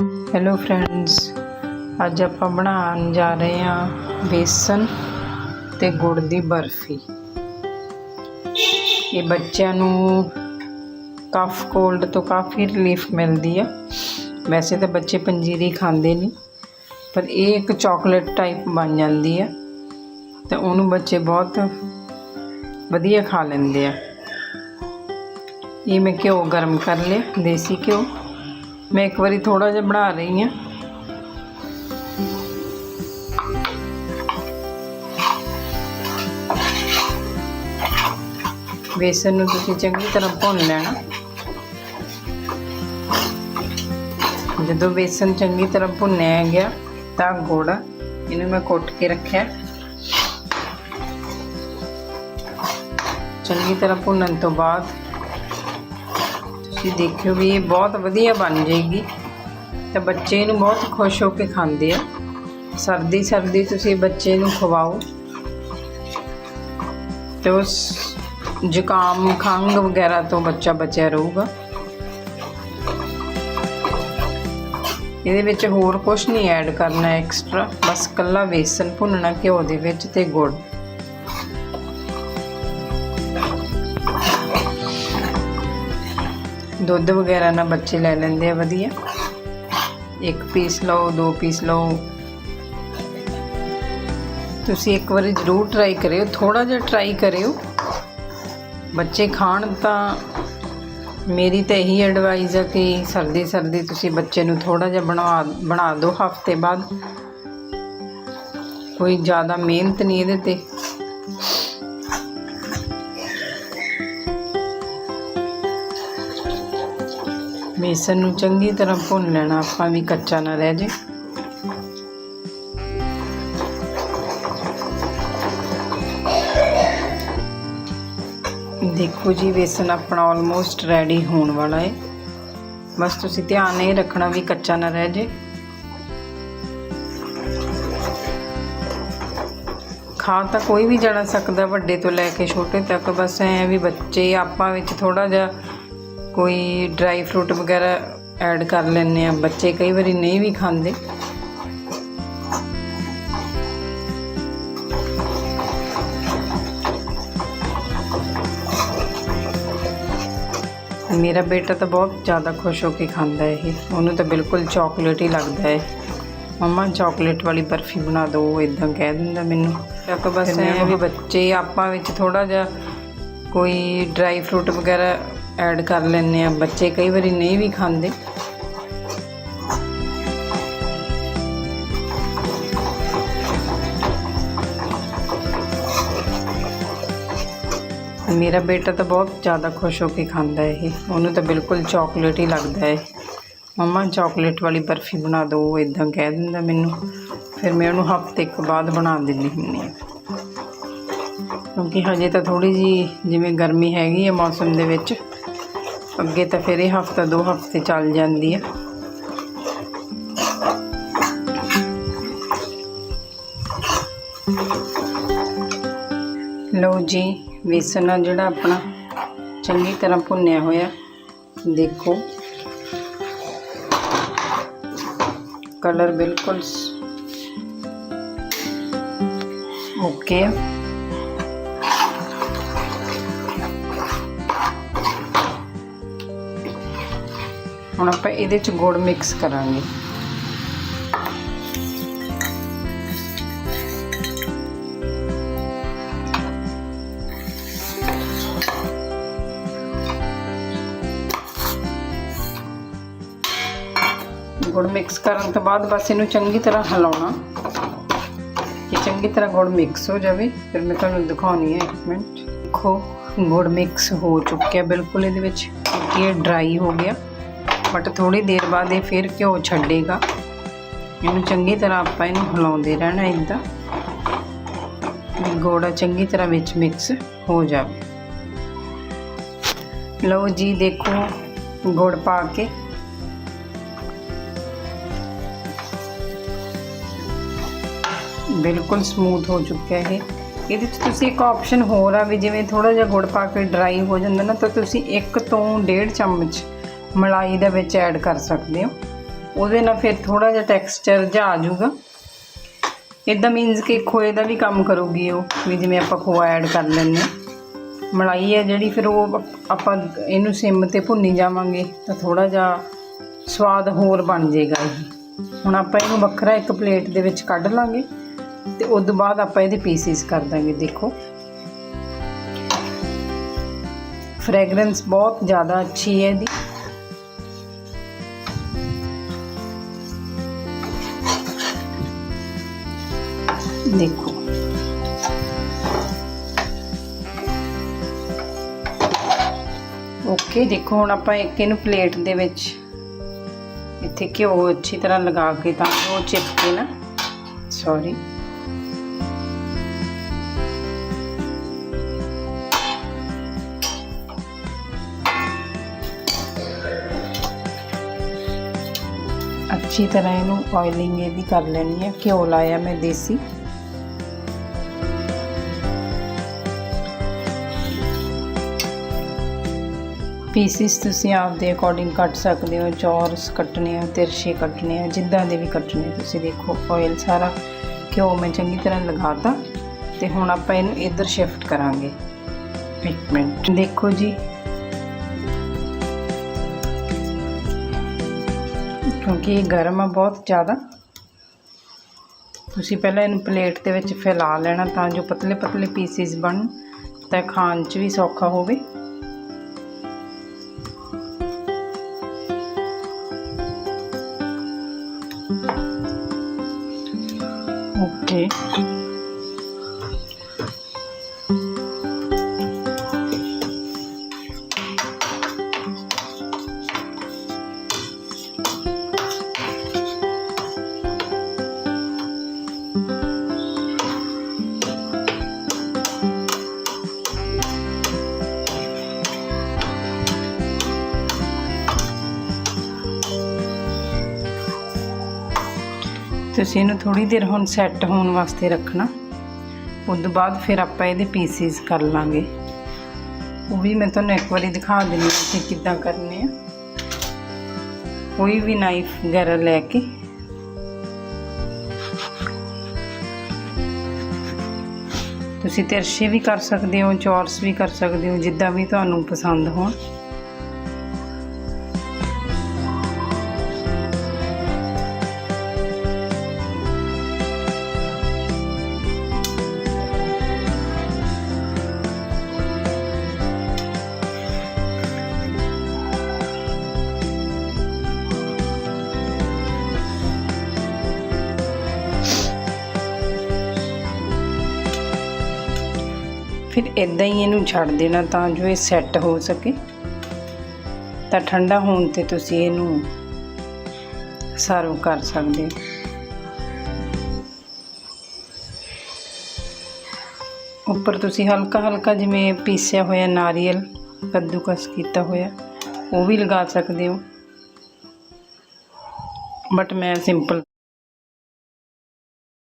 Hello friends ਅੱਜ ਆਪਾਂ ਬਣਾਉਣ ਜਾ ਰਹੇ ਹਾਂ ਬੇਸਨ ਤੇ ਗੁੜ ਦੀ ਬਰਫੀ। ਇਹ ਬੱਚਿਆਂ ਨੂੰ ਕਫ ਕੋਲਡ ਤੋਂ ਕਾਫੀ ਰਿਲੀਫ ਮਿਲਦੀ ਆ। ਵੈਸੇ ਤਾਂ ਬੱਚੇ ਪੰਜੀਰੀ ਖਾਂਦੇ ਨਹੀਂ, ਪਰ ਇਹ ਇੱਕ ਚਾਕਲੇਟ ਟਾਈਪ ਬਣ ਜਾਂਦੀ ਆ ਤੇ ਉਹਨੂੰ ਬੱਚੇ ਬਹੁਤ ਵਧੀਆ ਖਾ ਲੈਂਦੇ ਆ। ਇਹ ਮੈਂ ਘਿਓ ਗਰਮ ਕਰ ਲਿਆ, ਦੇਸੀ ਘਿਓ। ਮੈਂ ਇੱਕ ਵਾਰੀ ਥੋੜਾ ਜਿਹਾ ਬਣਾ ਰਹੀ ਹਾਂ। ਬੇਸਨ ਨੂੰ ਤੁਸੀਂ ਚੰਗੀ ਤਰ੍ਹਾਂ ਭੁੰਨ ਲੈਣਾ। ਜਦੋਂ ਬੇਸਨ ਚੰਗੀ ਤਰ੍ਹਾਂ ਭੁੰਨਿਆ ਗਿਆ, ਤਾਂ ਗੁੜ ਇਹਨੂੰ ਮੈਂ ਕੁੱਟ ਕੇ ਰੱਖਿਆ। ਚੰਗੀ ਤਰ੍ਹਾਂ ਭੁੰਨਣ ਤੋਂ ਬਾਅਦ ਤੁਸੀਂ ਦੇਖਿਓ ਵੀ ਇਹ ਬਹੁਤ ਵਧੀਆ ਬਣ ਜਾਏਗੀ। ਤਾਂ ਬੱਚੇ ਇਹਨੂੰ ਬਹੁਤ ਖੁਸ਼ ਹੋ ਕੇ ਖਾਂਦੇ ਆ। ਸਰਦੀ ਸਰਦੀ ਤੁਸੀਂ ਬੱਚੇ ਨੂੰ ਖਵਾਓ। ਤੇ ਉਸ ਜ਼ੁਕਾਮ, ਖੰਘ ਵਗੈਰਾ ਤੋਂ ਬੱਚਾ ਬਚਿਆ ਰਹੂਗਾ। ਇਹਦੇ ਵਿੱਚ ਹੋਰ ਕੁਝ ਨਹੀਂ ਐਡ ਕਰਨਾ ਐਕਸਟਰਾ। ਬਸ ਕੱਲਾ ਵੇਸਣ ਭੁੰਨਣਾ ਘਿਓ ਦੇ ਵਿੱਚ ਤੇ ਗੁੜ। ਦੁੱਧ ਵਗੈਰਾ ਨਾਲ ਬੱਚੇ ਲੈ ਲੈਂਦੇ ਆ, ਵਧੀਆ। ਇੱਕ ਪੀਸ ਲਓ, ਦੋ ਪੀਸ ਲਓ। ਤੁਸੀਂ ਇੱਕ ਵਾਰੀ ਜ਼ਰੂਰ ਟਰਾਈ ਕਰਿਓ ਥੋੜਾ ਜਿਹਾ ਟਰਾਈ ਕਰਿਓ। ਬੱਚੇ ਖਾਣ ਤਾਂ ਮੇਰੀ ਤਾਂ ਇਹੀ ਐਡਵਾਈਸ ਹੈ ਕਿ ਸਰਦੀ ਸਰਦੀ ਤੁਸੀਂ ਬੱਚੇ ਨੂੰ ਥੋੜਾ ਜਿਹਾ ਬਣਵਾ ਬਣਾ ਦਿਓ ਹਫ਼ਤੇ ਬਾਅਦ। ਕੋਈ ਜ਼ਿਆਦਾ ਮਿਹਨਤ ਨਹੀਂ ਇਹਦੇ ਤੇ। ਬੇਸਨ ਨੂੰ ਚੰਗੀ ਤਰ੍ਹਾਂ ਭੁੰਨ ਲੈਣਾ, ਆਪਾਂ ਵੀ ਕੱਚਾ ਨਾ ਰਹਿ ਜੇ। ਦੇਖੋ ਜੀ, ਬੇਸਨ ਆਪਣਾ ਆਲਮੋਸਟ ਰੈਡੀ ਹੋਣ ਵਾਲਾ ਹੈ ਬਸ ਤੁਸੀਂ ਧਿਆਨ ਇਹ ਰੱਖਣਾ ਵੀ ਕੱਚਾ ਨਾ ਰਹਿ ਜੇ। ਖਾ ਤਾਂ ਕੋਈ ਵੀ ਜਾਣਾ ਸਕਦਾ ਵੱਡੇ ਤੋਂ ਲੈ ਕੇ ਛੋਟੇ ਤੱਕ, ਬਸ ਐ ਵੀ ਬੱਚੇ, ਆਪਾਂ ਵਿੱਚ ਥੋੜਾ ਜਿਹਾ ਕੋਈ ਡਰਾਈ ਫਰੂਟ ਵਗੈਰਾ ਐਡ ਕਰ ਲੈਂਦੇ ਆ ਬੱਚੇ ਕਈ ਵਾਰੀ ਨਹੀਂ ਵੀ ਖਾਂਦੇ। ਮੇਰਾ ਬੇਟਾ ਤਾਂ ਬਹੁਤ ਜ਼ਿਆਦਾ ਖੁਸ਼ ਹੋ ਕੇ ਖਾਂਦਾ ਹੈ ਇਹ। ਉਹਨੂੰ ਤਾਂ ਬਿਲਕੁਲ ਚਾਕਲੇਟ ਹੀ ਲੱਗਦਾ ਹੈ ਮਮਾ ਚਾਕਲੇਟ ਵਾਲੀ ਬਰਫੀ ਬਣਾ ਦਿਓ ਇਦਾਂ ਕਹਿ ਦਿੰਦਾ ਮੈਨੂੰ। ਤੱਕ ਬਸ ਐ ਵੀ ਬੱਚੇ ਆਪਾਂ ਵਿੱਚ ਥੋੜਾ ਜਿਹਾ ਕੋਈ ਡਰਾਈ ਫਰੂਟ ਵਗੈਰਾ ਐਡ ਕਰ ਲੈਂਦੇ ਆ ਬੱਚੇ ਕਈ ਵਾਰੀ ਨਹੀਂ ਵੀ ਖਾਂਦੇ। ਮੇਰਾ ਬੇਟਾ ਤਾਂ ਬਹੁਤ ਜ਼ਿਆਦਾ ਖੁਸ਼ ਹੋ ਕੇ ਖਾਂਦਾ ਹੈ ਇਹ। ਉਹਨੂੰ ਤਾਂ ਬਿਲਕੁਲ ਚਾਕਲੇਟ ਹੀ ਲੱਗਦਾ ਹੈ ਮਮਾ ਚਾਕਲੇਟ ਵਾਲੀ ਬਰਫੀ ਬਣਾ ਦਿਓ ਇਦਾਂ ਕਹਿ ਦਿੰਦਾ ਮੈਨੂੰ। ਫਿਰ ਮੈਂ ਉਹਨੂੰ ਹਫ਼ਤੇ ਇੱਕ ਬਾਅਦ ਬਣਾ ਦਿੰਦੀ ਹੁੰਦੀ ਹਾਂ। ਕਿਉਂਕਿ ਹਜੇ ਤਾਂ ਥੋੜੀ ਜੀ ਜਿਵੇਂ ਗਰਮੀ ਹੈਗੀ ਹੈ ਮੌਸਮ ਦੇ ਵਿੱਚ ਅੱਗੇ ਤਾਂ ਫਿਰ ਇਹ ਹਫਤਾ, ਦੋ ਹਫ਼ਤੇ ਚੱਲ ਜਾਂਦੀ ਹੈ ਲਓ ਜੀ, ਵੇਸਣ ਆ ਜਿਹੜਾ ਆਪਣਾ ਚੰਗੀ ਤਰ੍ਹਾਂ ਭੁੰਨਿਆ ਹੋਇਆ। ਦੇਖੋ। ਕਲਰ ਬਿਲਕੁਲ ਓਕੇ ਹੁਣ ਆਪਾਂ ਇਹਦੇ ਚ ਗੁੜ ਮਿਕਸ ਕਰਾਂਗੇ। ਗੁੜ ਮਿਕਸ ਕਰਨ ਤੋਂ ਬਾਅਦ ਬਸ ਇਹਨੂੰ ਚੰਗੀ ਤਰ੍ਹਾਂ ਹਿਲਾਉਣਾ। ਕਿ ਚੰਗੀ ਤਰ੍ਹਾਂ ਗੁੜ ਮਿਕਸ ਹੋ ਜਾਵੇ। ਫਿਰ ਮੈਂ ਤੁਹਾਨੂੰ ਦਿਖਾਉਣੀ ਹੈ ਇੱਕ ਮਿੰਟ। ਦੇਖੋ, ਗੁੜ ਮਿਕਸ ਹੋ ਚੁੱਕਿਆ। ਬਿਲਕੁਲ ਇਹਦੇ ਵਿੱਚ ਕਿਉਂਕਿ ਇਹ ਡਰਾਈ ਹੋ ਗਿਆ। ਬਟ ਥੋੜੀ ਦੇਰ ਬਾਅਦ ਇਹ ਫਿਰ ਘਿਓ ਛੱਡੇਗਾ। ਇਹਨੂੰ ਚੰਗੀ ਤਰ੍ਹਾਂ ਆਪਾਂ ਇਹਨੂੰ ਹਿਲਾਉਂਦੇ ਰਹਿਣਾ ਇਦਾਂ ਗੋੜਾ ਚੰਗੀ ਤਰ੍ਹਾਂ ਵਿੱਚ ਮਿਕਸ ਹੋ ਜਾਵੇ। ਲਓ ਜੀ, ਦੇਖੋ ਗੁੜ ਪਾ ਕੇ। ਬਿਲਕੁਲ ਸਮੂਥ ਹੋ ਚੁੱਕਿਆ ਇਹ। ਇਹਦੇ ਵਿੱਚ ਤੁਸੀਂ ਇੱਕ ਆਪਸ਼ਨ ਹੋਰ ਆ ਵੀ ਜਿਵੇਂ ਥੋੜਾ ਜਿਹਾ ਗੁੜ ਪਾ ਕੇ ਡਰਾਈ ਹੋ ਜਾਂਦਾ ਨਾ, ਤਾਂ ਤੁਸੀਂ ਇੱਕ ਤੋਂ ਡੇਢ ਚਮਚ ਮਲਾਈ ਦੇ ਵਿੱਚ ਐਡ ਕਰ ਸਕਦੇ ਹੋ। ਉਹਦੇ ਨਾਲ ਫਿਰ ਥੋੜਾ ਜਿਹਾ ਟੈਕਸਚਰ ਜਿਹਾ ਆ ਜਾਊਗਾ। ਇਦਾਂ ਮੀਨਸ ਕਿ ਖੋਏ ਦਾ ਵੀ ਕੰਮ ਕਰੂਗੀ ਉਹ, ਵੀ ਜਿਵੇਂ ਆਪਾਂ ਖੋਆ ਐਡ ਕਰ ਲੈਂਦੇ ਹਾਂ। ਮਲਾਈ ਹੈ ਜਿਹੜੀ ਫਿਰ ਉਹ ਆਪਾਂ ਇਹਨੂੰ ਸਿਮ ਤੇ ਭੁੰਨੀ ਜਾਵਾਂਗੇ ਤਾਂ ਥੋੜਾ ਜਿਹਾ ਸਵਾਦ ਹੋਰ ਬਣ ਜਾਏਗਾ ਇਹ। ਹੁਣ ਆਪਾਂ ਇਹਨੂੰ ਵੱਖਰਾ ਇੱਕ ਪਲੇਟ ਦੇ ਵਿੱਚ ਕੱਢ ਲਾਂਗੇ ਤੇ ਉਸ ਤੋਂ ਬਾਅਦ ਆਪਾਂ ਇਹਦੇ ਪੀਸਿਸ ਕਰ ਦਾਂਗੇ, ਦੇਖੋ। ਫ੍ਰੈਗਰੈਂਸ ਬਹੁਤ ਜ਼ਿਆਦਾ ਅੱਛੀ ਹੈ ਇਹਦੀ। ਦੇਖੋ। ਓਕੇ, ਦੇਖੋ, ਹੁਣ ਆਪਾਂ ਇੱਕ ਇਹਨੂੰ ਪਲੇਟ ਦੇ ਵਿੱਚ ਇੱਥੇ ਘਿਓ ਅੱਛੀ ਤਰ੍ਹਾਂ ਲਗਾ ਕੇ ਤਾਂ ਉਹ ਚਿਪਕੇ ਨਾ। ਸੌਰੀ ਅੱਛੀ ਤਰ੍ਹਾਂ ਇਹਨੂੰ ਆਇਲਿੰਗ ਇਹ ਵੀ ਕਰ ਲੈਣੀ ਹੈ। ਘਿਓ ਲਾਇਆ ਮੈਂ ਦੇਸੀ। ਪੀਸਿਸ ਤੁਸੀਂ ਆਪਦੇ ਅਕੋਰਡਿੰਗ ਕੱਟ ਸਕਦੇ ਹੋ, ਚੌਰਸ ਕੱਟਣੇ ਆ, ਤਿਰਛੇ ਕੱਟਣੇ ਆ, ਜਿੱਦਾਂ ਦੇ ਵੀ ਕੱਟਣੇ ਤੁਸੀਂ ਦੇਖੋ ਆਇਲ ਸਾਰਾ ਘਿਓ ਮੈਂ ਚੰਗੀ ਤਰ੍ਹਾਂ ਲਗਾਤਾ ਤੇ ਹੁਣ ਆਪਾਂ ਇਹਨੂੰ ਇੱਧਰ ਸ਼ਿਫਟ ਕਰਾਂਗੇ। ਇੱਕ ਮਿੰਟ। ਦੇਖੋ ਜੀ। ਕਿਉਂਕਿ ਇਹ ਗਰਮ ਆ ਬਹੁਤ ਜ਼ਿਆਦਾ। ਤੁਸੀਂ ਪਹਿਲਾਂ ਇਹਨੂੰ ਪਲੇਟ ਦੇ ਵਿੱਚ ਫੈਲਾ ਲੈਣਾ ਤਾਂ ਜੋ ਪਤਲੇ ਪਤਲੇ ਪੀਸਿਸ ਬਣ ਤਾਂ ਖਾਣ 'ਚ ਵੀ ਸੌਖਾ ਹੋਵੇ। ਓਕੇ ਤੁਸੀਂ ਇਹਨੂੰ ਥੋੜੀ ਦੇਰ ਹੁਣ ਸੈੱਟ ਹੋਣ ਵਾਸਤੇ ਰੱਖਣਾ। ਉਸ ਤੋਂ ਬਾਅਦ ਫਿਰ ਆਪਾਂ ਇਹਦੇ ਪੀਸਿਸ ਕਰ ਲਾਂਗੇ। ਉਹ ਵੀ ਮੈਂ ਤੁਹਾਨੂੰ ਇੱਕ ਵਾਰੀ ਦਿਖਾ ਦਿੰਦੀ ਹਾਂ ਕਿ ਕਿੱਦਾਂ ਕਰਨੇ ਆ। ਕੋਈ ਵੀ ਨਾਈਫ ਵਗੈਰਾ ਲੈ ਕੇ। ਤੁਸੀਂ ਤਿਰਛੇ ਵੀ ਕਰ ਸਕਦੇ ਹੋ, ਚੌਰਸ ਵੀ ਕਰ ਸਕਦੇ ਹੋ, ਜਿੱਦਾਂ ਵੀ ਤੁਹਾਨੂੰ ਪਸੰਦ ਹੋਣ। ਫਿਰ ਇਦਾਂ ਹੀ ਇਹਨੂੰ ਛੱਡ ਦੇਣਾ ਤਾਂ ਜੋ ਇਹ ਸੈੱਟ ਹੋ ਸਕੇ। ਤਾਂ ਠੰਡਾ ਹੋਣ ਤੇ ਤੁਸੀਂ ਇਹਨੂੰ ਸਰਵ ਕਰ ਸਕਦੇ ਹੋ। ਉੱਪਰ ਤੁਸੀਂ ਹਲਕਾ ਹਲਕਾ ਜਿਵੇਂ ਪੀਸਿਆ ਹੋਇਆ ਨਾਰੀਅਲ ਕੱਦੂਕਸ ਕੀਤਾ ਹੋਇਆ, ਉਹ ਵੀ ਲਗਾ ਸਕਦੇ ਹੋ। ਬਟ ਮੈਂ ਸਿੰਪਲ